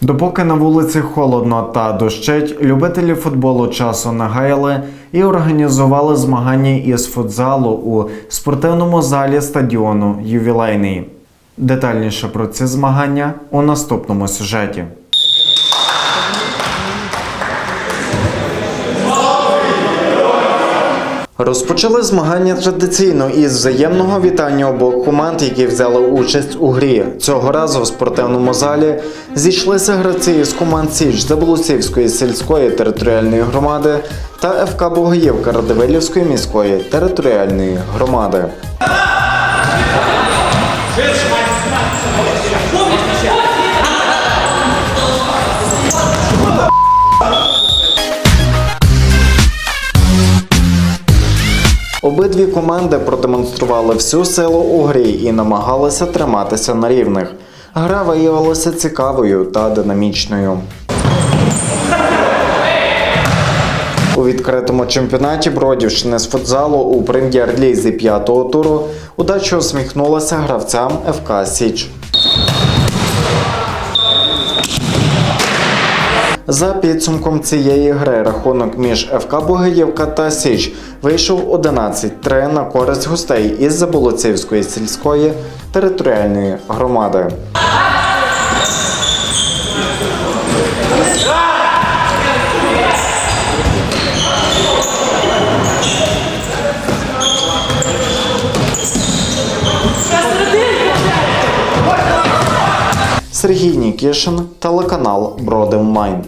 Допоки на вулиці холодно та дощить, любителі футболу часу нагаяли і організували змагання із футзалу у спортивному залі стадіону Ювілейний. Детальніше про ці змагання у наступному сюжеті. Розпочали змагання традиційно із взаємного вітання обох команд, які взяли участь у грі. Цього разу в спортивному залі зійшлися гравці із команд Січ Заболоцівської сільської територіальної громади та ФК Богоївка Радивилівської міської територіальної громади. Обидві команди продемонстрували всю силу у грі і намагалися триматися на рівних. Гра виявилася цікавою та динамічною. У відкритому чемпіонаті Бродівщини з футзалу у прем'єр-лізі п'ятого туру удача усміхнулася гравцям ФК Січ. За підсумком цієї гри рахунок між ФК Богиївка та Січ вийшов 11-3 на користь гостей із Заболоцівської сільської територіальної громади. Сергій Нікішин, телеканал Бродив Майн.